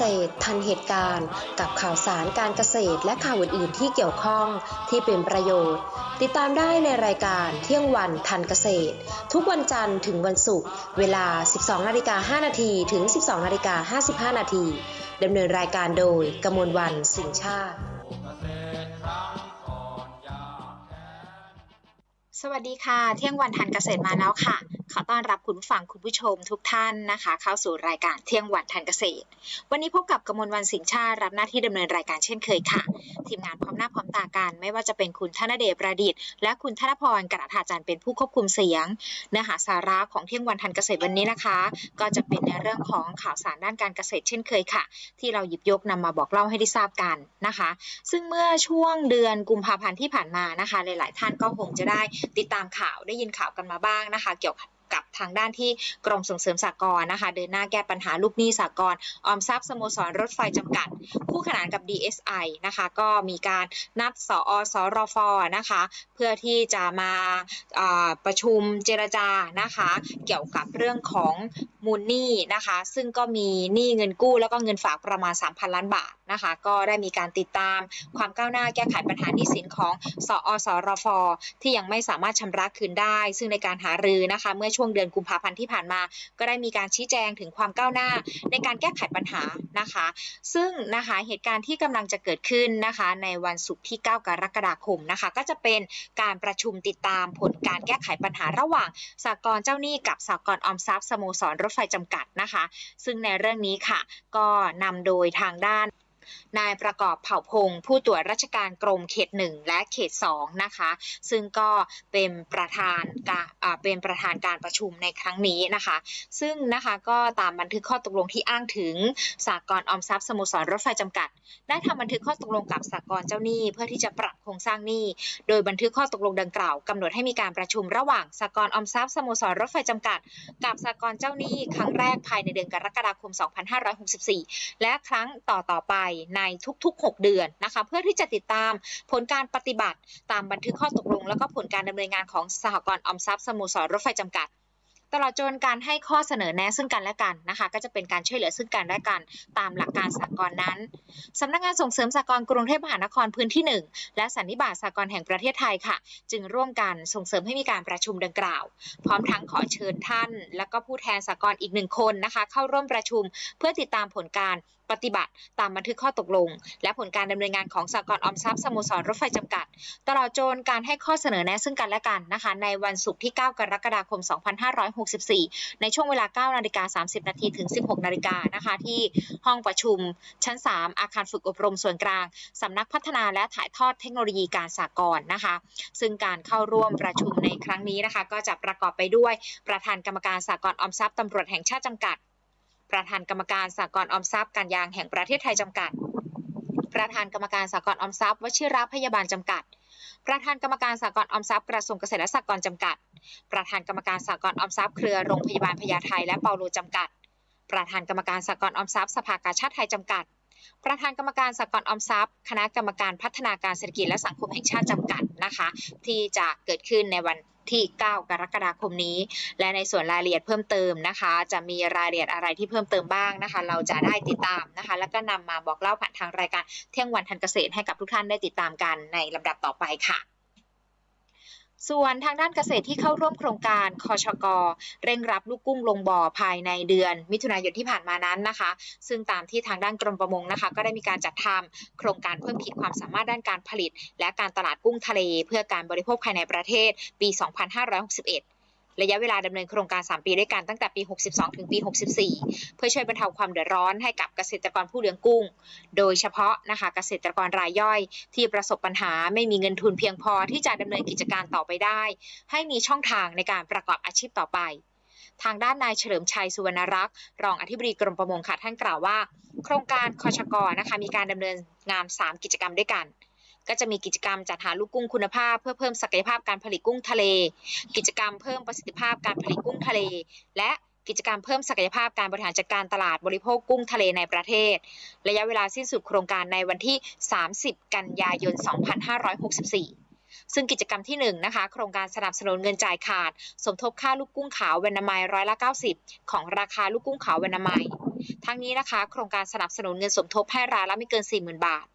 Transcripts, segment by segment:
ษตร ทันเหตุการณ์ กับข่าวสารการเกษตรและข่าวอื่นๆ ที่เกี่ยวข้องที่เป็นประโยชน์ ติดตามได้ในรายการเที่ยงวันทันเกษตร ทุกวันจันทร์ถึงวันศุกร์เวลา 12นาฬิกา5นาทีถึง 12นาฬิกา55นาทีดำเนินรายการโดยกมลวันสิงชาติ สวัสดีค่ะ เที่ยงวันทันเกษตรมาแล้วค่ะ ขอต้อนรับคุณผู้ฟังคุณผู้ชมทุกท่านนะคะ เข้าสู่รายการเที่ยงวันทันเกษตร วันนี้พบกับกมลวันสิงห์ชาติรับหน้าที่ดำเนินรายการเช่นเคยค่ะ ทีมงานพร้อมหน้าพร้อมตากันไม่ว่าจะเป็นคุณธนเดชประดิษฐ์และคุณธนพรกระถาจันทร์เป็นผู้ควบคุมเสียง เนื้อหาสาระของเที่ยงวันทันเกษตรวันนี้นะคะ ก็จะเป็นในเรื่องของข่าวสารด้านการเกษตรเช่นเคยค่ะ ที่เราหยิบยกนำมาบอกเล่าให้ได้ทราบกันนะคะ ซึ่งเมื่อช่วงเดือนกุมภาพันธ์ที่ผ่านมานะคะ หลาย ๆ ท่านก็คงจะได้ติดตามข่าวได้ยินข่าวกันมาบ้างนะคะ เกี่ยวกับกับทางด้านที่กรมส่งเสริมสากลนะคะ เดินหน้าแก้ปัญหาลูกหนี้สากลออมทรัพย์สโมสรรถไฟจำกัด คู่ขนานกับ DSI นะคะ ก็มีการนัดสอสอรอฟนะคะ เพื่อที่จะมาอ่าประชุมเจรจานะคะ เกี่ยวกับเรื่องของ มูลหนี้นะคะ ซึ่งก็มีหนี้เงินกู้ แล้วก็เงินฝากประมาณ 3,000 ล้านบาทนะคะ ก็ได้มีการติดตามความก้าวหน้าแก้ไขปัญหาหนี้สินของสอสรฟที่ยังไม่สามารถชำระคืนได้ ซึ่งในการหารือนะคะ เมื่อช่วงเดือนกุมภาพันธ์ที่ผ่านมา ก็ได้มีการชี้แจงถึงความก้าวหน้าในการแก้ไขปัญหานะคะ ซึ่งนะคะเหตุการณ์ที่กำลังจะเกิดขึ้นนะคะ ในวันศุกร์ที่ 9 กรกฎาคมนะคะ ก็จะเป็นการประชุมติดตามผลการแก้ไขปัญหาระหว่างสากลเจ้าหนี้กับสากลออมทรัพย์สโมสรรถไฟจำกัดนะคะ ซึ่งในเรื่องนี้ค่ะ ก็นำโดยทางด้าน นายประกอบเผ่าพงศ์ผู้ตรวจราชการกรมเขต 1 และเขต 2 นะคะ ซึ่งก็เป็นประธานการเป็นประธานการประชุมในครั้งนี้นะคะ ซึ่งนะคะก็ตามบันทึกข้อตกลงที่อ้างถึงสากลออมทรัพย์สโมสรรถไฟจำกัด ได้ทำบันทึกข้อตกลงกับสากลเจ้าหนี้ เพื่อที่จะปรับโครงสร้างหนี้ โดยบันทึกข้อตกลงดังกล่าวกำหนดให้มีการประชุมระหว่างสากลออมทรัพย์สโมสรรถไฟจำกัด กับสากลเจ้าหนี้ ครั้งแรกภายในเดือนกรกฎาคม 2564 และครั้งต่อต่อไปในทุกๆ 6 เดือนนะคะ เพื่อที่จะติดตามผลการปฏิบัติตามบันทึกข้อตกลง แล้วก็ผลการดำเนินงานของสหกรณ์ออมทรัพย์สโมสรรถไฟจำกัดตลอดจนการให้ข้อเสนอแนะซึ่งกันและกันนะคะ ก็จะเป็นการช่วยเหลือซึ่งกันและกันตามหลักการสากลนั้นสำนักงานส่งเสริมสากลกรุงเทพมหานครพื้นที่ 1 และสันนิบาตสากลแห่งประเทศไทยค่ะ จึงร่วมกันส่งเสริมให้มีการประชุมดังกล่าว พร้อมทั้งขอเชิญท่าน และก็ผู้แทนสากลอีกหนึ่งคนนะคะ เข้าร่วมประชุมเพื่อติดตามผลการปฏิบัติตามบันทึกข้อตกลง และผลการดำเนินงานของสากลออมทรัพย์สโมสรรถไฟจำกัด ตลอดจนการให้ข้อเสนอแนะซึ่งกันและกันนะคะในวันศุกร์ที่ 9 กรกฎาคม 2564 ในช่วงเวลา 9 นาฬิกา 30 นาทีถึง 16 นาฬิกานะคะที่ห้องประชุมชั้น 3 อาคารฝึกอบรมส่วนกลาง สำนักพัฒนาและถ่ายทอดเทคโนโลยีการสากลนะคะ ซึ่งการเข้าร่วมประชุมในครั้งนี้นะคะ ก็จะประกอบไปด้วยประธานกรรมการสากลออมทรัพย์ตำรวจแห่งชาติจำกัด ประธานกรรมการสากลออมทรัพย์การยางแห่งประเทศไทยจำกัด ประธานกรรมการสากลออมทรัพย์วชิระพยาบาลจำกัด ประธานกรรมการสากลออมทรัพย์กระทรวงเกษตรและสหกรณ์จำกัด ประธานกรรมการสากลออมทรัพย์เครือโรงพยาบาลพญาไทและเปาโลจำกัด ประธานกรรมการสากลออมทรัพย์สภากาชาติไทยจำกัด ประธานกรรมการสากลออมทรัพย์ คณะกรรมการพัฒนาการเศรษฐกิจและสังคมแห่งชาติจำกัดนะคะ ที่จะเกิดขึ้นในวัน ที่ 9 กรกฎาคมนี้ และในส่วนรายละเอียดเพิ่มเติมนะคะ จะมีรายละเอียดอะไรที่เพิ่มเติมบ้างนะคะ เราจะได้ติดตามนะคะ แล้วก็นำมาบอกเล่าผ่านทางรายการเที่ยงวันทันเกษตรให้กับทุกท่านได้ติดตามกันในลำดับต่อไปค่ะ ส่วนทางด้านเกษตรที่เข้าร่วมโครงการคอชกเร่งรับลูกกุ้งลงบ่อภายในเดือน มิถุนายนที่ผ่านมานั้นนะคะ ซึ่งตามที่ทางด้านกรมประมงนะคะ ก็ได้มีการจัดทำโครงการเพิ่มขีดความสามารถด้านการผลิต และการตลาดกุ้งทะเล เพื่อการบริโภคภายในประเทศปี 2561 ระยะเวลาดำเนินโครงการ 3 ปีด้วยกันตั้งแต่ปี 62 ถึงปี 64 เพื่อช่วยบรรเทาความเดือดร้อนให้กับเกษตรกรผู้เลี้ยงกุ้ง โดยเฉพาะนะคะเกษตรกรรายย่อยที่ประสบปัญหาไม่มีเงินทุนเพียงพอที่จะดำเนินกิจการต่อไปได้ ให้มีช่องทางในการประกอบอาชีพต่อไปทางด้านนายเฉลิมชัยสุวรรณรักษ์รองอธิบดีกรมประมงค่ะท่านกล่าวว่า โครงการคอชกนะคะมีการดำเนินงาน 3 กิจกรรมด้วยกัน ก็จะมีกิจกรรมจัดหาลูกกุ้งคุณภาพ เพื่อเพิ่มศักยภาพการผลิตกุ้งทะเล กิจกรรมเพิ่มประสิทธิภาพการผลิตกุ้งทะเล และกิจกรรมเพิ่มศักยภาพการบริหารจัดการตลาดบริโภคกุ้งทะเลในประเทศ ระยะเวลาสิ้นสุดโครงการในวันที่ 30 กันยายน 2564 ซึ่งกิจกรรมที่ 1 นะคะ โครงการสนับสนุนเงินจ่ายขาด สมทบค่าลูกกุ้งขาวเวนามัยร้อยละ 90 ของราคาลูกกุ้งขาวเวนนามัย ทั้งนี้นะคะ โครงการสนับสนุนเงินสมทบให้รายละไม่เกิน 40,000 บาท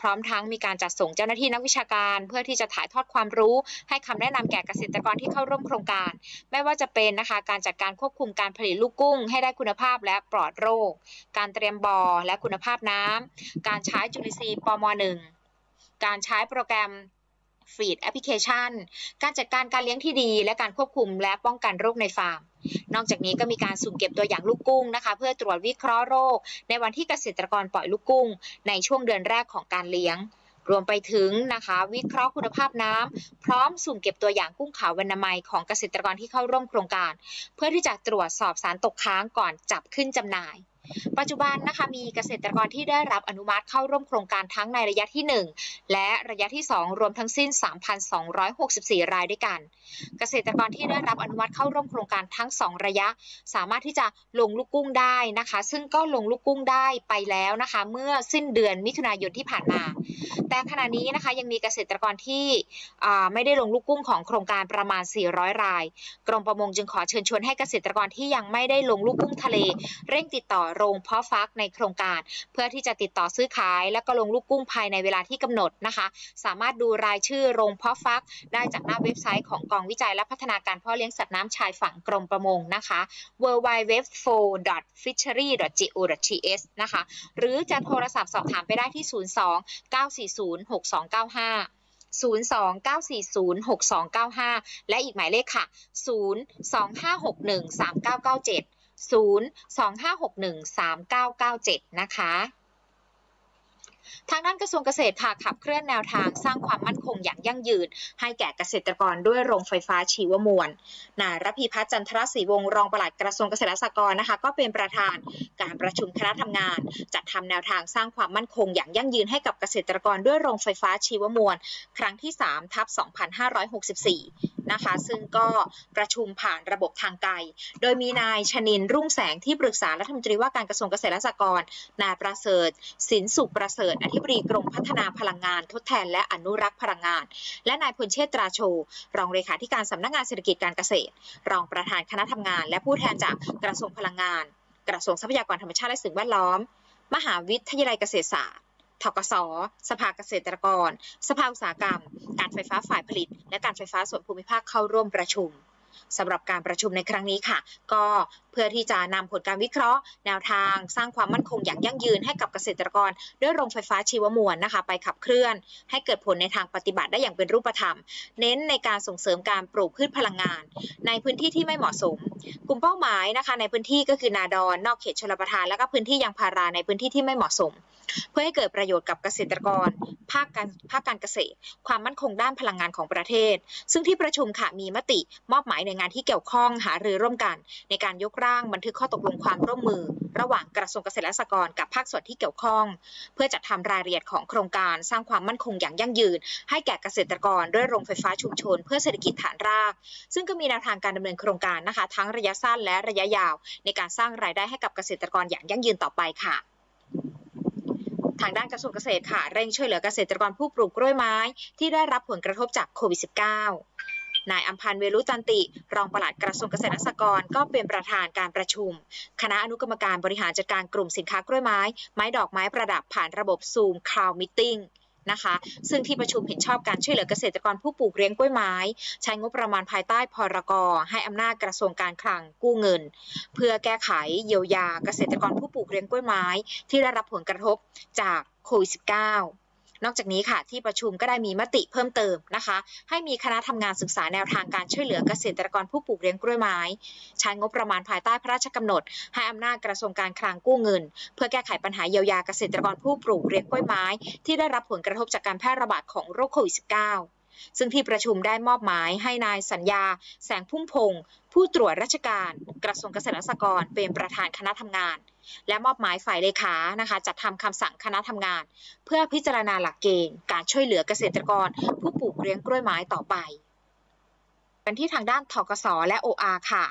พร้อมทั้งมีการจัดส่งเจ้าหน้าที่นักวิชาการ เพื่อที่จะถ่ายทอดความรู้ ให้คำแนะนำแก่เกษตรกรที่เข้าร่วมโครงการ ไม่ว่าจะเป็นนะคะการจัดการควบคุมการผลิตลูกกุ้ง ให้ได้คุณภาพและปลอดโรค การเตรียมบ่อและคุณภาพน้ำการใช้จุลินทรีย์ปม .1 การใช้โปรแกรม ฟีดแอปพลิเคชัน การจัดการการเลี้ยงที่ดี และการควบคุมและป้องกันโรคในฟาร์ม นอกจากนี้ก็มีการสุ่มเก็บตัวอย่างลูกกุ้งนะคะ เพื่อตรวจวิเคราะห์โรค ในวันที่เกษตรกรปล่อยลูกกุ้ง ในช่วงเดือนแรกของการเลี้ยง รวมไปถึงนะคะ วิเคราะห์คุณภาพน้ำพร้อมสุ่มเก็บตัวอย่างกุ้งขาววรรณมัยของเกษตรกรที่เข้าร่วมโครงการ เพื่อที่จะตรวจสอบสารตกค้างก่อนจับขึ้นจำหน่าย ปัจจุบันนะคะมีเกษตรกรที่ได้รับอนุมัติเข้าร่วมโครงการทั้งในระยะที่ 1 และระยะที่ 2 รวมทั้งสิ้น 3,264 รายด้วยกัน เกษตรกรที่ได้รับอนุมัติเข้าร่วมโครงการทั้ง 2 ระยะ สามารถที่จะลงลูกกุ้งได้นะคะ ซึ่งก็ลงลูกกุ้งได้ไปแล้วนะคะ เมื่อสิ้นเดือนมิถุนายนที่ผ่านมา แต่ขณะนี้นะคะยังมีเกษตรกรที่ไม่ได้ลงลูกกุ้งของโครงการประมาณ 400 ราย กรมประมงจึงขอเชิญชวนให้เกษตรกรที่ยังไม่ได้ลงลูกกุ้งทะเล เร่งติดต่อโรงเพาะฟักในโครงการ เพื่อที่จะติดต่อซื้อขาย และก็ลงลูกกุ้งภายในเวลาที่กำหนดนะคะ สามารถดูรายชื่อโรงเพาะฟัก ได้จากหน้าเว็บไซต์ของกองวิจัยและพัฒนาการเพาะเลี้ยงสัตว์น้ำชายฝั่งกรมประมงนะคะ w w w f o fishery go th นะคะ หรือจะโทรศัพท์สอบถามไปได้ที่ 02 940 6295 02 940 6295 และอีกหมายเลขค่ะ 0 0 2561 3997 นะคะทางด้านกระทรวงเกษตรค่ะขับเคลื่อนแนวทางสร้างความมั่นคงอย่างยั่งยืน ให้แก่เกษตรกรด้วยโรงไฟฟ้าชีวมวล นายรพีพัฒน์จันทรศรีวงศ์รองปลัดกระทรวงเกษตรและสหกรณ์นะคะ ก็เป็นประธานการประชุมคณะทำงาน จัดทำแนวทางสร้างความมั่นคงอย่างยั่งยืนให้กับเกษตรกรด้วยโรงไฟฟ้าชีวมวล ครั้งที่3ทับ2564 นะคะ ซึ่งก็ประชุมผ่านระบบทางไกล โดยมีนายชนินรุ่งแสงที่ปรึกษารัฐมนตรีว่าการกระทรวงเกษตรและสหกรณ์นายประเสริฐสินสุขประเสริฐอธิบดีกรมพัฒนาพลังงาน ทดแทน และอนุรักษ์พลังงาน และนายพลเชษตราโช รองเลขาธิการสำนักงานเศรษฐกิจการเกษตร รองประธานคณะทำงาน และผู้แทนจากกระทรวงพลังงาน กระทรวงทรัพยากรธรรมชาติและสิ่งแวดล้อม มหาวิทยาลัยเกษตรศาสตร์ ทกส สภาเกษตรกร สภาอุตสาหกรรม การไฟฟ้าฝ่ายผลิต และการไฟฟ้าส่วนภูมิภาคเข้าร่วมประชุมสำหรับการประชุมในครั้งนี้ค่ะ ก็ พื่อที่จะนำผลการวิเคราะห์ แนวทาง สร้างความมั่นคงอย่างยั่งยืนให้กับเกษตรกร ด้วยโรงไฟฟ้าชีวมวลนะคะ ไปขับเคลื่อน ให้เกิดผลในทางปฏิบัติได้อย่างเป็นรูปธรรม เน้นในการส่งเสริมการปลูกพืชพลังงาน ในพื้นที่ที่ไม่เหมาะสม กลุ่มเป้าหมายนะคะ ในพื้นที่ก็คือนาดอนนอกเขตชลประทาน และก็พื้นที่ยางพาราในพื้นที่ที่ไม่เหมาะสม เพื่อให้เกิดประโยชน์กับเกษตรกร ภาคการภาคการเกษตร ความมั่นคงด้านพลังงานของประเทศ ซึ่งที่ประชุมค่ะมีมติมอบหมายหน่วยงานที่เกี่ยวข้องหารือร่วมกัน ในการยกร่างบันทึกข้อตกลงความร่วมมือ ระหว่างกระทรวงเกษตรและสหกรณ์กับภาคส่วนที่เกี่ยวข้อง เพื่อจัดทำรายละเอียดของโครงการสร้างความมั่นคงอย่างยั่งยืน ให้แก่เกษตรกรด้วยโรงไฟฟ้าชุมชน เพื่อเศรษฐกิจฐานราก ซึ่งก็มีแนวทางการดำเนินโครงการนะคะ ทั้งระยะสั้นและระยะยาว ในการสร้างรายได้ให้กับเกษตรกรอย่างยั่งยืนต่อไปค่ะทางด้านกระทรวงเกษตรค่ะเร่งช่วยเหลือเกษตรกรผู้ปลูกกล้วยไม้ ที่ได้รับผลกระทบจากโควิด -19 นายอัมพันธ์เวรุจันติ รองปลัดกระทรวงเกษตรและสหกรณ์ก็เป็นประธานการประชุม คณะอนุกรรมการบริหารจัดการกลุ่มสินค้ากล้วยไม้ ไม้ดอกไม้ประดับผ่านระบบซูมคลาวมิ e นะคะซึ่งที่ประชุมเห็นชอบการช่วยเหลือเกษตรกรผู้ปลูกเลี้ยงกล้วยไม้ ใช้งบประมาณภายใต้พรกให้อำนาจกระทรวงการคลังกู้เงิน เพื่อแก้ไขเยียวยาเกษตรกรผู้ปลูกเลี้ยงกล้วยไม้ ที่ได้รับผลกระทบจากโควิด -19 นอกจากนี้ค่ะที่ประชุมก็ได้มีมติเพิ่มเติมนะคะ ให้มีคณะทำงานศึกษาแนวทางการช่วยเหลือเกษตรกรผู้ปลูกเลี้ยงกล้วยไม้ ใช้งบประมาณภายใต้พระราชกำหนด ให้อำนาจกระทรวงการคลังกู้เงิน เพื่อแก้ไขปัญหาเยียวยาเกษตรกรผู้ปลูกเลี้ยงกล้วยไม้ ที่ได้รับผลกระทบจากการแพร่ระบาดของโรคโควิด -19 ซึ่งที่ประชุมได้มอบหมายให้นายสัญญา แสงพุ่มพงศ์ผู้ตรวจราชการ กระทรวงเกษตรและสหกรณ์เป็นประธานคณะทำงาน และมอบหมายฝ่ายเลขานะคะจัดทำคำสั่งคณะทำงาน เพื่อพิจารณาหลักเกณฑ์ การช่วยเหลือเกษตรกร ผู้ปลูกเลี้ยงกล้วยไม้ต่อไปกันที่ทางด้านทกสและ OR ค่ะ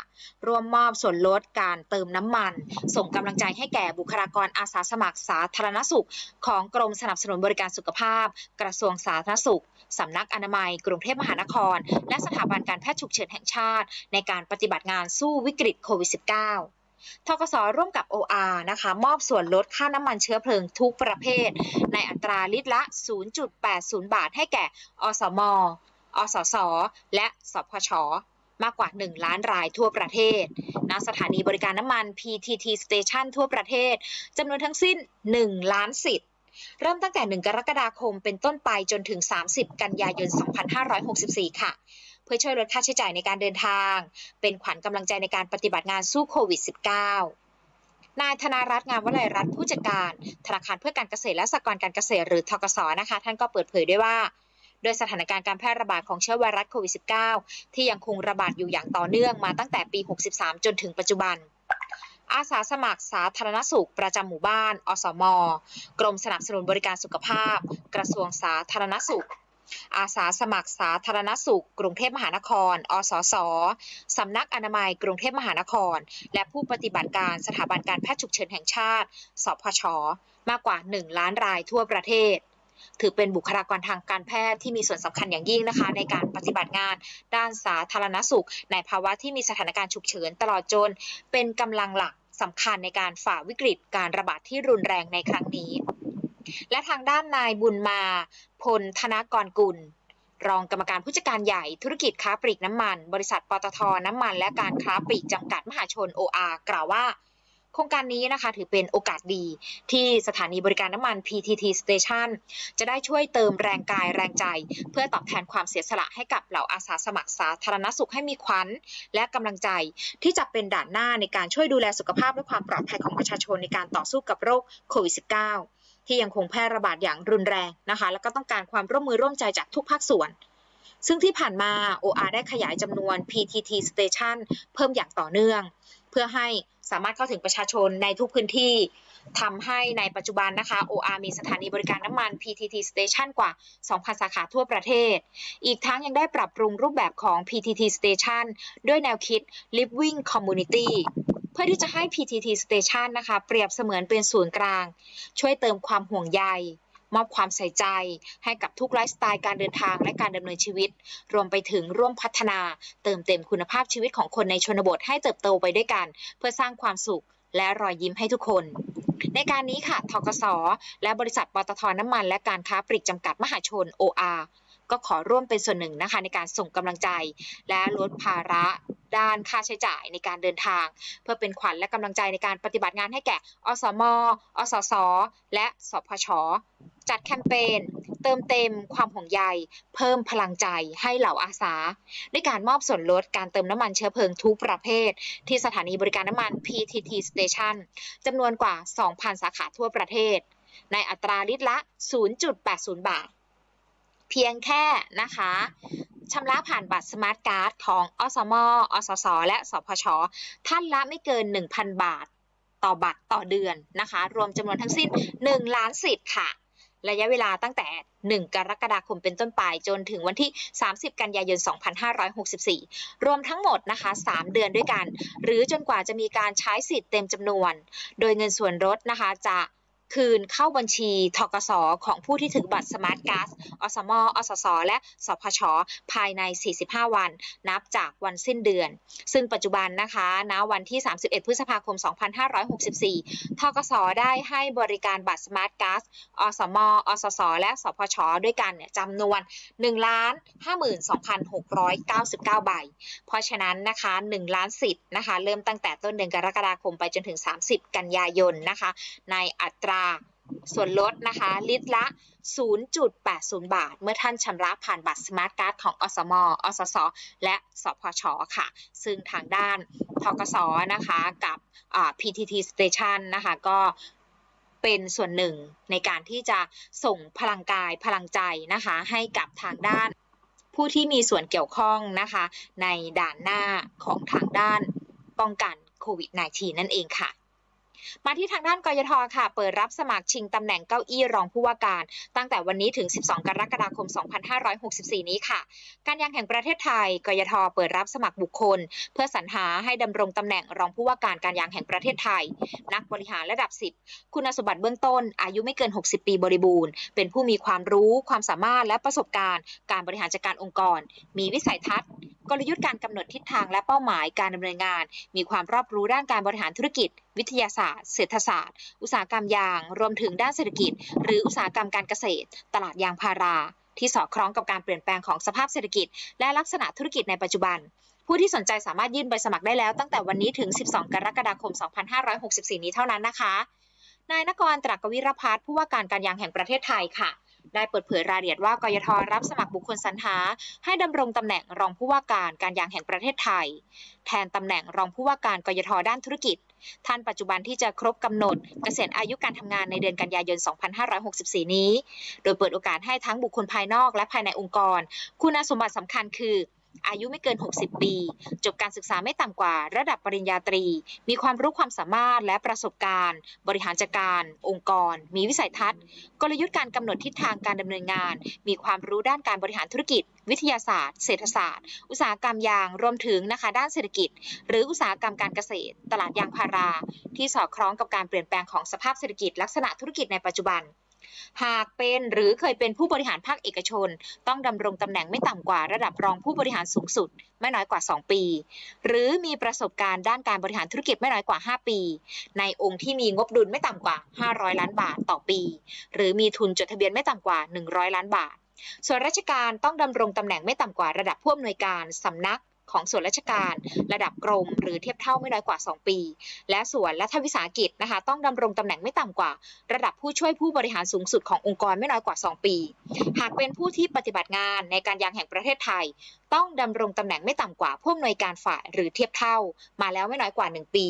ร่วมมอบส่วนลดการเติมน้ำมัน ส่งกำลังใจให้แก่บุคลากรอาสาสมัครสาธารณสุข ของกรมสนับสนุนบริการสุขภาพ กระทรวงสาธารณสุขสำนักอนามัย กรุงเทพมหานคร และสถาบันการแพทย์ฉุกเฉินแห่งชาติ ในการปฏิบัติงานสู้วิกฤตโควิด -19 ทกสร่วมกับ OR นะคะมอบส่วนลดค่าน้ำมันเชื้อเพลิงทุกประเภท ในอัตราลิตรละ 0.80 บาท ให้แก่ อสม อสส และสพชมากกว่า 1 ล้านรายทั่วประเทศ ณ สถานีบริการน้ำมัน PTT Station ทั่วประเทศ จำนวนทั้งสิ้น 1 ล้านสิทธิ์ เริ่มตั้งแต่ 1 กรกฎาคมเป็นต้นไปจนถึง 30 กันยายน 2564 ค่ะ เพื่อช่วยลดค่าใช้จ่ายในการเดินทาง เป็นขวัญกำลังใจในการปฏิบัติงานสู้โควิด -19 นายธนารัตน์งามวลัยรัตน์ผู้จัดการ ธนาคารเพื่อการเกษตรและสหกรณ์การเกษตรหรือทกสนะคะ ท่านก็เปิดเผยด้วยว่าโดยสถานการณ์การแพร่ระบาดของเชื้อไวรัสโควิด -19 ที่ยังคงระบาดอยู่อย่างต่อเนื่องมาตั้งแต่ปี 63 จนถึงปัจจุบัน อาสาสมัครสาธารณสุข ประจำหมู่บ้าน อสม กรมสนับสนุนบริการสุขภาพ กระทรวงสาธารณสุข อาสาสมัครสาธารณสุข กรุงเทพมหานคร อสสสำนักอนามัย กรุงเทพมหานคร และผู้ปฏิบัติการสถาบันการแพทย์ฉุกเฉินแห่งชาติ สพช มากกว่า 1 ล้านรายทั่วประเทศ ถือเป็นบุคลากรทางการแพทย์ที่มีส่วนสำคัญอย่างยิ่งนะคะ ในการปฏิบัติงานด้านสาธารณสุข ในภาวะที่มีสถานการณ์ฉุกเฉินตลอดจน เป็นกำลังหลักสำคัญในการฝ่าวิกฤตการระบาดที่รุนแรงในครั้งนี้ และทางด้านนายบุญมา พลธนากรกุล รองกรรมการผู้จัดการใหญ่ธุรกิจค้าปลีกน้ำมัน บริษัทปตทน้ำมัน และการค้าปลีกจำกัดมหาชน OR กล่าวว่าโครงการนี้นะคะถือเป็นโอกาสดีที่สถานีบริการน้ำมัน PTT Station จะได้ช่วยเติมแรงกายแรงใจ เพื่อตอบแทนความเสียสละให้กับเหล่าอาสาสมัครสาธารณสุขให้มีขวัญและกำลังใจ ที่จะเป็นด่านหน้าในการช่วยดูแลสุขภาพและความปลอดภัยของประชาชนในการต่อสู้กับโรคโควิด -19 ที่ยังคงแพร่ระบาดอย่างรุนแรงนะคะ แล้วก็ต้องการความร่วมมือร่วมใจจากทุกภาคส่วน ซึ่งที่ผ่านมา OR ได้ขยายจำนวน PTT Station เพิ่มอย่างต่อเนื่อง เพื่อให้สามารถเข้าถึงประชาชนในทุกพื้นที่ทำให้ในปัจจุบันนะคะ OR มีสถานีบริการน้ำมัน PTT Station กว่า 2,000 สาขาทั่วประเทศ อีกทั้งยังได้ปรับปรุงรูปแบบของ PTT Station ด้วยแนวคิด Living Community พื่อที่จะให้ PTT Station นะคะ เปรียบเสมือนเป็นศูนย์กลาง ช่วยเติมความห่วงใยมอบความใส่ใจให้กับทุกไลฟ์สไตล์การเดินทางและการดำเนินชีวิต รวมไปถึงร่วมพัฒนา เติมเต็มคุณภาพชีวิตของคนในชนบทให้เติบโตไปด้วยกัน เพื่อสร้างความสุขและรอยยิ้มให้ทุกคน ในการนี้ค่ะทกส และบริษัทปตทน้ำมัน และการค้าปลีกจำกัดมหาชน OR ก็ขอร่วมเป็นส่วนหนึ่งนะคะในการส่งกำลังใจ และลดภาระ ด้านค่าใช้จ่ายในการเดินทาง เพื่อเป็นขวัญและกำลังใจในการปฏิบัติงานให้แก่ อสม อสส และสพช จัดแคมเปญเติมเต็มความห่วงใย เพิ่มพลังใจให้เหล่าอาสา ด้วยการมอบส่วนลดการเติมน้ำมันเชื้อเพลิงทุกประเภท ที่สถานีบริการน้ำมัน PTT Station จำนวนกว่า 2,000 สาขาทั่วประเทศ ในอัตราลิตรละ 0.80 บาท เพียงแค่นะคะ ชำระผ่านบัตรสมาร์ทการ์ดของอสมอสส และสพช ท่านละไม่เกิน 1,000 บาท ต่อบัตรต่อเดือนนะคะ รวมจำนวนทั้งสิ้น 1 ล้านสิทธิ์ค่ะ ระยะเวลาตั้งแต่ 1 กรกฎาคมเป็นต้นไป จนถึงวันที่ 30 กันยายน 2564 รวมทั้งหมดนะคะ 3 เดือนด้วยกัน หรือจนกว่าจะมีการใช้สิทธิ์เต็มจำนวน โดยเงินส่วนลดนะคะจะ คืนเข้าบัญชีทกสของผู้ที่ถือบัตรสมาร์ทการ์ดอสมอสส และสพช ภายใน 45 วัน นับจากวันสิ้นเดือน ซึ่งปัจจุบันนะคะณวันที่ 31 พฤษภาคม 2564 ทกสได้ให้บริการบัตรสมาร์ทการ์ดอสมอสส และสพช ด้วยกันเนี่ยจำนวน1ล้าน52,699 ใบ เพราะฉะนั้นนะคะ 1 ล้านสิทธิ์นะคะ เริ่มตั้งแต่ต้นเดือนกรกฎาคมไปจนถึง 30 กันยายนนะคะ ในอัตราส่วนลดนะคะ ลิตรละ 0.80 บาท เมื่อท่านชำระผ่านบัตรสมาร์ทการ์ดของอสมอสส และสพช ค่ะ ซึ่งทางด้านทกสนะคะกับ PTT Station นะคะ ก็เป็นส่วนหนึ่งในการที่จะส่งพลังกายพลังใจนะคะ ให้กับทางด้านผู้ที่มีส่วนเกี่ยวข้องนะคะ ในด่านหน้าของทางด้านป้องกันโควิด -19 นั่นเองค่ะ มาที่ทางด้านกยทค่ะ เปิดรับสมัครชิงตำแหน่งเก้าอี้รองผู้ว่าการ ตั้งแต่วันนี้ถึง 12 กรกฎาคม 2564 นี้ค่ะ การยางแห่งประเทศไทย กยทเปิดรับสมัครบุคคล เพื่อสรรหาให้ดำรงตำแหน่งรองผู้ว่าการการยางแห่งประเทศไทย นักบริหารระดับ 10 คุณสมบัติเบื้องต้น อายุไม่เกิน 60 ปีบริบูรณ์ เป็นผู้มีความรู้ ความสามารถและประสบการณ์ การบริหารจัดการองค์กร มีวิสัยทัศน์ กลยุทธ์การกำหนดทิศทางและเป้าหมายการดำเนินงาน มีความรอบรู้ด้านการบริหารธุรกิจ วิทยาศาสตร์ เศรษฐศาสตร์ อุตสาหกรรมยาง รวมถึงด้านเศรษฐกิจ หรืออุตสาหกรรมการเกษตร ตลาดยางพารา ที่สอดคล้องกับการเปลี่ยนแปลงของสภาพเศรษฐกิจ และลักษณะธุรกิจในปัจจุบันผู้ที่สนใจสามารถยื่นใบสมัครได้แล้วตั้งแต่วันนี้ถึง 12 กรกฎาคม 2564 นี้เท่านั้นนะคะ นายนกรตรักกวิรพัฒน์ผู้ว่าการการยางแห่งประเทศไทยค่ะ ได้เปิดเผยรายละเอียดว่ากยทรับสมัครบุคคลสรรหา ให้ดำรงตำแหน่งรองผู้ว่าการการยางแห่งประเทศไทย แทนตำแหน่งรองผู้ว่าการกยทด้านธุรกิจ ท่านปัจจุบันที่จะครบกำหนดเกษียณอายุการทำงานในเดือนกันยายน 2564 นี้ โดยเปิดโอกาสให้ทั้งบุคคลภายนอกและภายในองค์กร คุณสมบัติสำคัญคือ อายุไม่เกิน 60 ปี จบการศึกษาไม่ต่ำกว่า ระดับปริญญาตรี มีความรู้ความสามารถและประสบการณ์ บริหารจัดการ องค์กร มีวิสัยทัศน์ กลยุทธ์การกำหนดทิศทางการดำเนินงาน มีความรู้ด้านการบริหารธุรกิจ วิทยาศาสตร์ เศรษฐศาสตร์ อุตสาหกรรมยาง รวมถึงนะคะด้านเศรษฐกิจ หรืออุตสาหกรรมการเกษตร ตลาดยางพารา ที่สอดคล้องกับการเปลี่ยนแปลงของสภาพเศรษฐกิจลักษณะธุรกิจในปัจจุบัน หากเป็นหรือเคยเป็นผู้บริหารภาคเอกชน ต้องดำรงตำแหน่งไม่ต่ำกว่าระดับรองผู้บริหารสูงสุด ไม่น้อยกว่า 2 ปี หรือมีประสบการณ์ด้านการบริหารธุรกิจไม่น้อยกว่า 5 ปี ในองค์ที่มีงบดุลไม่ต่ำกว่า 500 ล้านบาทต่อปี หรือมีทุนจดทะเบียนไม่ต่ำกว่า 100 ล้านบาท ส่วนราชการต้องดำรงตำแหน่งไม่ต่ำกว่าระดับผู้อำนวยการสำนัก ของส่วนราชการ ระดับกรม หรือเทียบเท่าไม่น้อยกว่า 2 ปี และส่วนรัฐวิสาหกิจนะคะ ต้องดำรงตำแหน่งไม่ต่ำกว่า ระดับผู้ช่วยผู้บริหารสูงสุดขององค์กรไม่น้อยกว่า 2 ปี หากเป็นผู้ที่ปฏิบัติงานในการยางแห่งประเทศไทย ต้องดำรงตำแหน่งไม่ต่ำกว่าผู้อำนวยการฝ่ายหรือเทียบเท่า มาแล้วไม่น้อยกว่า 1 ปี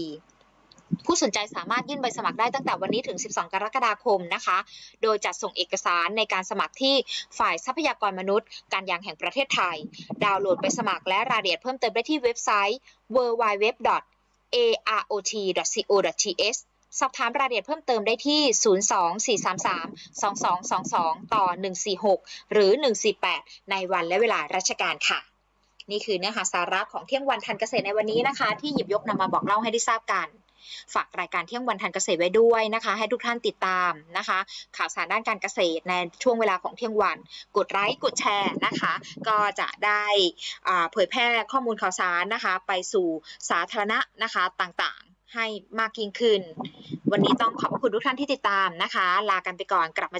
ผู้สนใจสามารถยื่นใบสมัครได้ตั้งแต่วันนี้ถึง 12 กรกฎาคมนะคะ โดยจัดส่งเอกสารในการสมัครที่ฝ่ายทรัพยากรมนุษย์ การยางแห่งประเทศไทย ดาวน์โหลดไปสมัครและรายละเอียดเพิ่มเติมได้ที่เว็บไซต์ www.arot.co.th สอบถามรายละเอียดเพิ่มเติมได้ที่ 024332222 ต่อ 146 หรือ 148 ในวันและเวลาราชการค่ะนี่คือเนื้อหาสาระของเที่ยงวันทันเกษตรในวันนี้นะคะ ที่หยิบยกนำมาบอกเล่าให้ได้ทราบกัน ฝากรายการเที่ยงวันทันเกษตรไว้ด้วยนะคะ ให้ทุกท่านติดตามนะคะ ข่าวสารด้านการเกษตรในช่วงเวลาของเที่ยงวัน กดไลค์กดแชร์นะคะ ก็จะได้เผยแพร่ข้อมูลข่าวสารนะคะ ไปสู่สาธารณะนะคะต่างๆ ให้มากยิ่งขึ้น วันนี้ต้องขอบพระคุณทุกท่านที่ติดตามนะคะ ลากันไปก่อนกลับมาเจอ